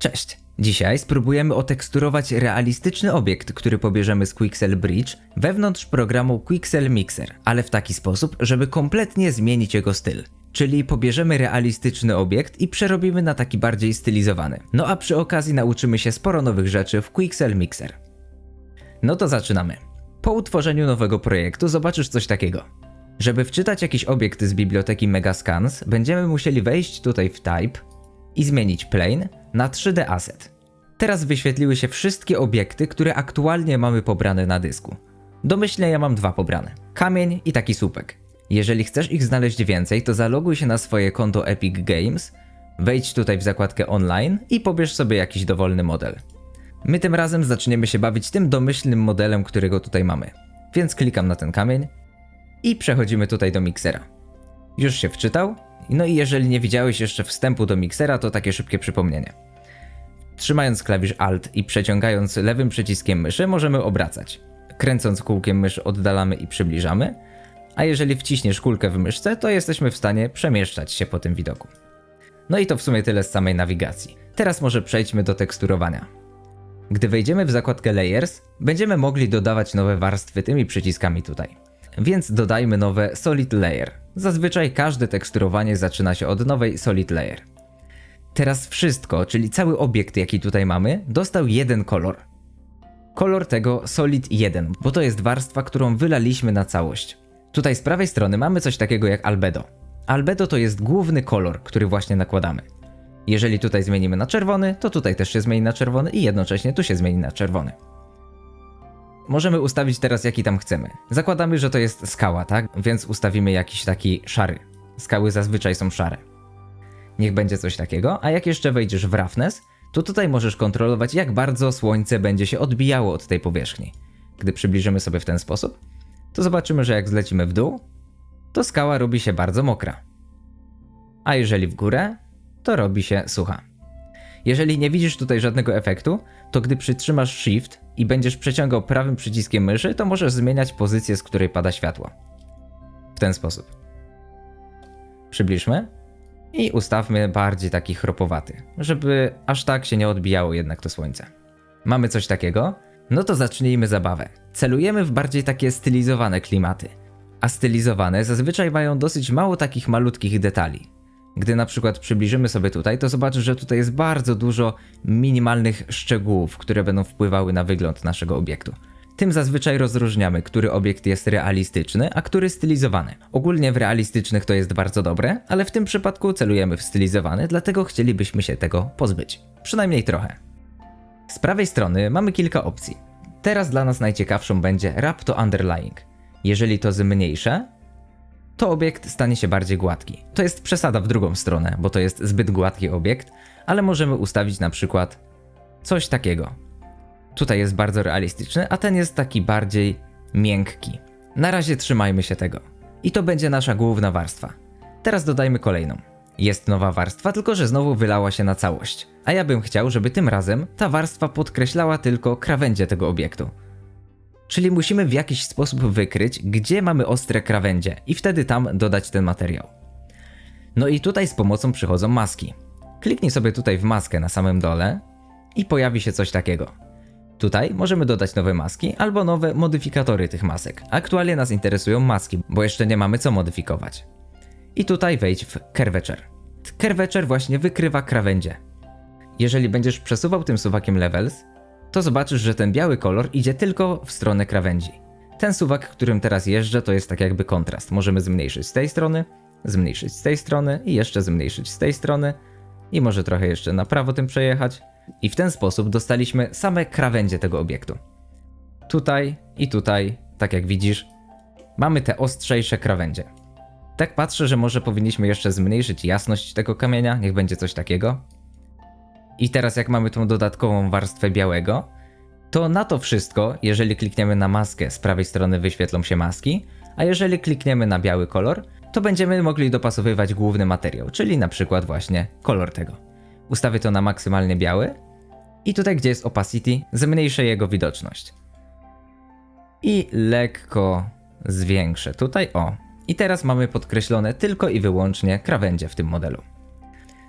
Cześć! Dzisiaj spróbujemy oteksturować realistyczny obiekt, który pobierzemy z Quixel Bridge wewnątrz programu Quixel Mixer, ale w taki sposób, żeby kompletnie zmienić jego styl. Czyli pobierzemy realistyczny obiekt i przerobimy na taki bardziej stylizowany. No a przy okazji nauczymy się sporo nowych rzeczy w Quixel Mixer. No to zaczynamy. Po utworzeniu nowego projektu zobaczysz coś takiego. Żeby wczytać jakiś obiekt z biblioteki Megascans, będziemy musieli wejść tutaj w Type i zmienić Plane na 3D Asset. Teraz wyświetliły się wszystkie obiekty, które aktualnie mamy pobrane na dysku. Domyślnie ja mam dwa pobrane. Kamień i taki słupek. Jeżeli chcesz ich znaleźć więcej, to zaloguj się na swoje konto Epic Games, wejdź tutaj w zakładkę online i pobierz sobie jakiś dowolny model. My tym razem zaczniemy się bawić tym domyślnym modelem, którego tutaj mamy. Więc klikam na ten kamień i przechodzimy tutaj do miksera. Już się wczytał? No i jeżeli nie widziałeś jeszcze wstępu do miksera, to takie szybkie przypomnienie. Trzymając klawisz Alt i przeciągając lewym przyciskiem myszy możemy obracać. Kręcąc kółkiem myszy oddalamy i przybliżamy, a jeżeli wciśniesz kulkę w myszce, to jesteśmy w stanie przemieszczać się po tym widoku. No i to w sumie tyle z samej nawigacji. Teraz może przejdźmy do teksturowania. Gdy wejdziemy w zakładkę Layers, będziemy mogli dodawać nowe warstwy tymi przyciskami tutaj. Więc dodajmy nowe Solid Layer. Zazwyczaj każde teksturowanie zaczyna się od nowej Solid Layer. Teraz wszystko, czyli cały obiekt jaki tutaj mamy, dostał jeden kolor. Kolor tego Solid 1, bo to jest warstwa, którą wylaliśmy na całość. Tutaj z prawej strony mamy coś takiego jak albedo. Albedo to jest główny kolor, który właśnie nakładamy. Jeżeli tutaj zmienimy na czerwony, to tutaj też się zmieni na czerwony i jednocześnie tu się zmieni na czerwony. Możemy ustawić teraz jaki tam chcemy. Zakładamy, że to jest skała, tak? Więc ustawimy jakiś taki szary. Skały zazwyczaj są szare. Niech będzie coś takiego, a jak jeszcze wejdziesz w roughness, to tutaj możesz kontrolować jak bardzo słońce będzie się odbijało od tej powierzchni. Gdy przybliżymy sobie w ten sposób, to zobaczymy, że jak zlecimy w dół, to skała robi się bardzo mokra. A jeżeli w górę, to robi się sucha. Jeżeli nie widzisz tutaj żadnego efektu, to gdy przytrzymasz Shift i będziesz przeciągał prawym przyciskiem myszy, to możesz zmieniać pozycję, z której pada światło. W ten sposób. Przybliżmy i ustawmy bardziej taki chropowaty, żeby aż tak się nie odbijało jednak to słońce. Mamy coś takiego? No to zacznijmy zabawę. Celujemy w bardziej takie stylizowane klimaty. A stylizowane zazwyczaj mają dosyć mało takich malutkich detali. Gdy na przykład przybliżymy sobie tutaj, to zobaczysz, że tutaj jest bardzo dużo minimalnych szczegółów, które będą wpływały na wygląd naszego obiektu. Tym zazwyczaj rozróżniamy, który obiekt jest realistyczny, a który stylizowany. Ogólnie w realistycznych to jest bardzo dobre, ale w tym przypadku celujemy w stylizowany, dlatego chcielibyśmy się tego pozbyć. Przynajmniej trochę. Z prawej strony mamy kilka opcji. Teraz dla nas najciekawszą będzie Wrap to Underlying. Jeżeli to zmniejszę, to obiekt stanie się bardziej gładki. To jest przesada w drugą stronę, bo to jest zbyt gładki obiekt, ale możemy ustawić na przykład coś takiego. Tutaj jest bardzo realistyczny, a ten jest taki bardziej miękki. Na razie trzymajmy się tego. I to będzie nasza główna warstwa. Teraz dodajmy kolejną. Jest nowa warstwa, tylko że znowu wylała się na całość. A ja bym chciał, żeby tym razem ta warstwa podkreślała tylko krawędzie tego obiektu. Czyli musimy w jakiś sposób wykryć, gdzie mamy ostre krawędzie i wtedy tam dodać ten materiał. No i tutaj z pomocą przychodzą maski. Kliknij sobie tutaj w maskę na samym dole i pojawi się coś takiego. Tutaj możemy dodać nowe maski albo nowe modyfikatory tych masek. Aktualnie nas interesują maski, bo jeszcze nie mamy co modyfikować. I tutaj wejdź w Curvature. Curvature właśnie wykrywa krawędzie. Jeżeli będziesz przesuwał tym suwakiem levels, to zobaczysz, że ten biały kolor idzie tylko w stronę krawędzi. Ten suwak, którym teraz jeżdżę, to jest tak jakby kontrast. Możemy zmniejszyć z tej strony, zmniejszyć z tej strony i jeszcze zmniejszyć z tej strony i może trochę jeszcze na prawo tym przejechać. I w ten sposób dostaliśmy same krawędzie tego obiektu. Tutaj i tutaj, tak jak widzisz, mamy te ostrzejsze krawędzie. Tak patrzę, że może powinniśmy jeszcze zmniejszyć jasność tego kamienia, niech będzie coś takiego. I teraz jak mamy tą dodatkową warstwę białego, to na to wszystko, jeżeli klikniemy na maskę, z prawej strony wyświetlą się maski, a jeżeli klikniemy na biały kolor, to będziemy mogli dopasowywać główny materiał, czyli na przykład właśnie kolor tego. Ustawię to na maksymalnie biały i tutaj gdzie jest opacity, zmniejszę jego widoczność. I lekko zwiększę tutaj, o. I teraz mamy podkreślone tylko i wyłącznie krawędzie w tym modelu.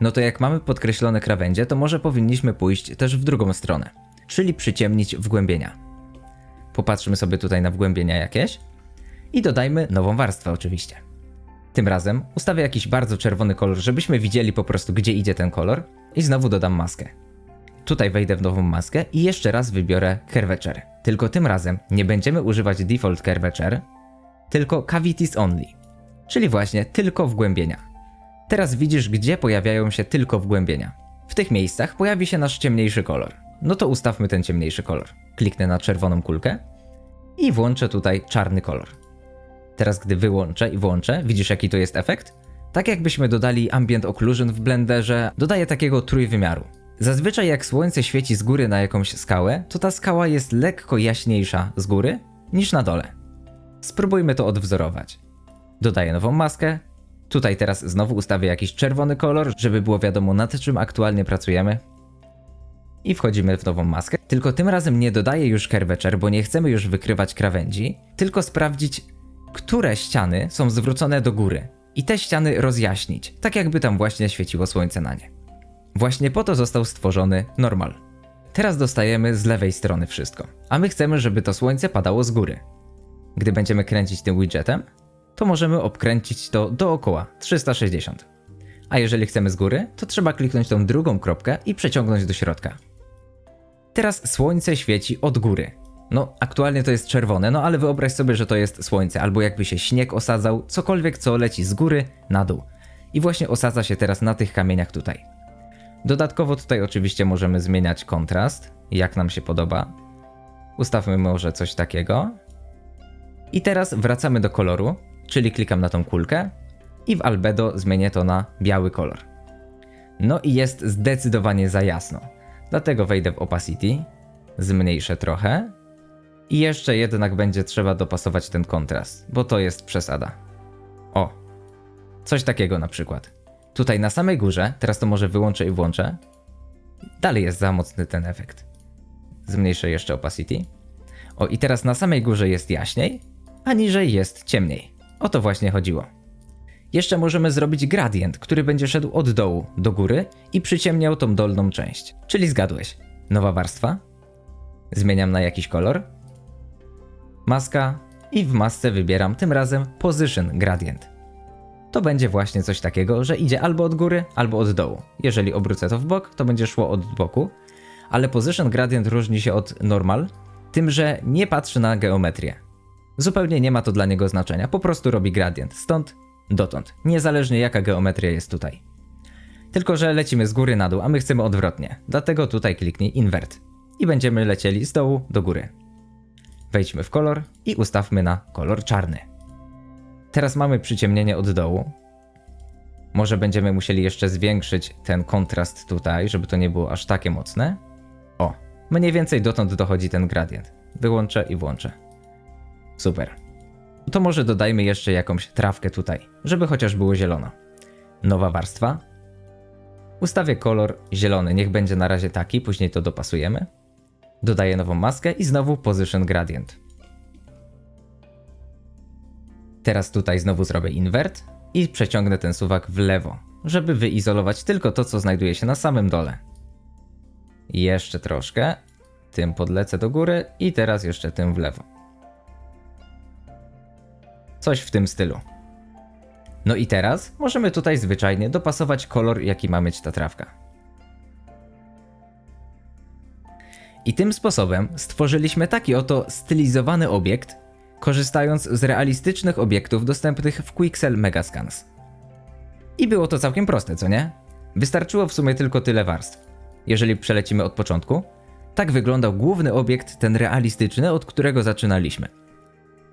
No to jak mamy podkreślone krawędzie, to może powinniśmy pójść też w drugą stronę, czyli przyciemnić wgłębienia. Popatrzmy sobie tutaj na wgłębienia jakieś i dodajmy nową warstwę oczywiście. Tym razem ustawię jakiś bardzo czerwony kolor, żebyśmy widzieli po prostu gdzie idzie ten kolor i znowu dodam maskę. Tutaj wejdę w nową maskę i jeszcze raz wybiorę Curvature. Tylko tym razem nie będziemy używać Default Curvature, tylko Cavities Only, czyli właśnie tylko wgłębienia. Teraz widzisz, gdzie pojawiają się tylko wgłębienia. W tych miejscach pojawi się nasz ciemniejszy kolor. No to ustawmy ten ciemniejszy kolor. Kliknę na czerwoną kulkę i włączę tutaj czarny kolor. Teraz gdy wyłączę i włączę, widzisz jaki to jest efekt? Tak jakbyśmy dodali ambient occlusion w blenderze, dodaje takiego trójwymiaru. Zazwyczaj jak słońce świeci z góry na jakąś skałę, to ta skała jest lekko jaśniejsza z góry niż na dole. Spróbujmy to odwzorować. Dodaję nową maskę. Tutaj teraz znowu ustawię jakiś czerwony kolor, żeby było wiadomo nad czym aktualnie pracujemy. I wchodzimy w nową maskę. Tylko tym razem nie dodaję już curvature, bo nie chcemy już wykrywać krawędzi, tylko sprawdzić, które ściany są zwrócone do góry. I te ściany rozjaśnić, tak jakby tam właśnie świeciło słońce na nie. Właśnie po to został stworzony normal. Teraz dostajemy z lewej strony wszystko, a my chcemy, żeby to słońce padało z góry. Gdy będziemy kręcić tym widgetem, to możemy obkręcić to dookoła 360. A jeżeli chcemy z góry, to trzeba kliknąć tą drugą kropkę i przeciągnąć do środka. Teraz słońce świeci od góry. No, aktualnie to jest czerwone, no ale wyobraź sobie, że to jest słońce, albo jakby się śnieg osadzał, cokolwiek co leci z góry na dół. I właśnie osadza się teraz na tych kamieniach tutaj. Dodatkowo tutaj oczywiście możemy zmieniać kontrast, jak nam się podoba. Ustawmy może coś takiego. I teraz wracamy do koloru, czyli klikam na tą kulkę i w albedo zmienię to na biały kolor. No i jest zdecydowanie za jasno. Dlatego wejdę w opacity, zmniejszę trochę i jeszcze jednak będzie trzeba dopasować ten kontrast, bo to jest przesada. O, coś takiego na przykład. Tutaj na samej górze, teraz to może wyłączę i włączę. Dalej jest za mocny ten efekt. Zmniejszę jeszcze opacity. O, i teraz na samej górze jest jaśniej, a niżej jest ciemniej. O to właśnie chodziło. Jeszcze możemy zrobić gradient, który będzie szedł od dołu do góry i przyciemniał tą dolną część. Czyli zgadłeś. Nowa warstwa. Zmieniam na jakiś kolor. Maska i w masce wybieram tym razem Position Gradient. To będzie właśnie coś takiego, że idzie albo od góry, albo od dołu. Jeżeli obrócę to w bok, to będzie szło od boku, ale Position Gradient różni się od Normal, tym, że nie patrzy na geometrię. Zupełnie nie ma to dla niego znaczenia, po prostu robi gradient, stąd dotąd, niezależnie jaka geometria jest tutaj. Tylko, że lecimy z góry na dół, a my chcemy odwrotnie, dlatego tutaj kliknij Invert i będziemy lecieli z dołu do góry. Wejdźmy w kolor i ustawmy na kolor czarny. Teraz mamy przyciemnienie od dołu. Może będziemy musieli jeszcze zwiększyć ten kontrast tutaj, żeby to nie było aż takie mocne. O, mniej więcej dotąd dochodzi ten gradient. Wyłączę i włączę. Super. To może dodajmy jeszcze jakąś trawkę tutaj, żeby chociaż było zielono. Nowa warstwa. Ustawię kolor zielony, niech będzie na razie taki, później to dopasujemy. Dodaję nową maskę i znowu Position Gradient. Teraz tutaj znowu zrobię invert i przeciągnę ten suwak w lewo, żeby wyizolować tylko to, co znajduje się na samym dole. Jeszcze troszkę. Tym podlecę do góry i teraz jeszcze tym w lewo. Coś w tym stylu. No i teraz możemy tutaj zwyczajnie dopasować kolor, jaki ma mieć ta trawka. I tym sposobem stworzyliśmy taki oto stylizowany obiekt, korzystając z realistycznych obiektów dostępnych w Quixel Megascans. I było to całkiem proste, co nie? Wystarczyło w sumie tylko tyle warstw. Jeżeli przelecimy od początku, tak wyglądał główny obiekt, ten realistyczny, od którego zaczynaliśmy.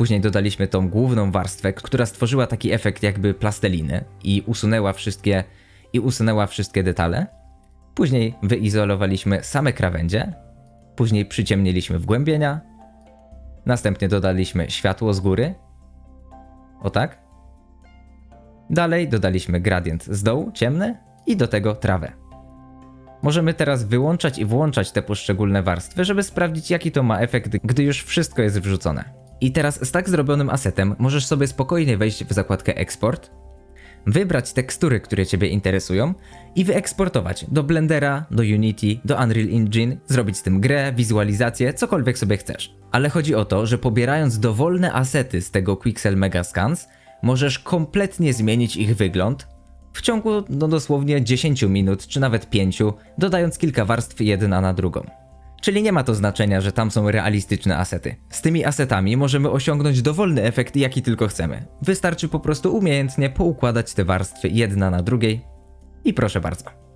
Później dodaliśmy tą główną warstwę, która stworzyła taki efekt jakby plasteliny i usunęła wszystkie i usunęła wszystkie detale. Później wyizolowaliśmy same krawędzie, później przyciemniliśmy wgłębienia, następnie dodaliśmy światło z góry. O tak. Dalej dodaliśmy gradient z dołu, ciemny i do tego trawę. Możemy teraz wyłączać i włączać te poszczególne warstwy, żeby sprawdzić jaki to ma efekt, gdy już wszystko jest wrzucone. I teraz z tak zrobionym asetem możesz sobie spokojnie wejść w zakładkę Export, wybrać tekstury, które Ciebie interesują i wyeksportować do Blendera, do Unity, do Unreal Engine, zrobić z tym grę, wizualizację, cokolwiek sobie chcesz. Ale chodzi o to, że pobierając dowolne asety z tego Quixel Megascans, możesz kompletnie zmienić ich wygląd w ciągu no dosłownie 10 minut, czy nawet 5, dodając kilka warstw jedna na drugą. Czyli nie ma to znaczenia, że tam są realistyczne asety. Z tymi asetami możemy osiągnąć dowolny efekt, jaki tylko chcemy. Wystarczy po prostu umiejętnie poukładać te warstwy jedna na drugiej i proszę bardzo.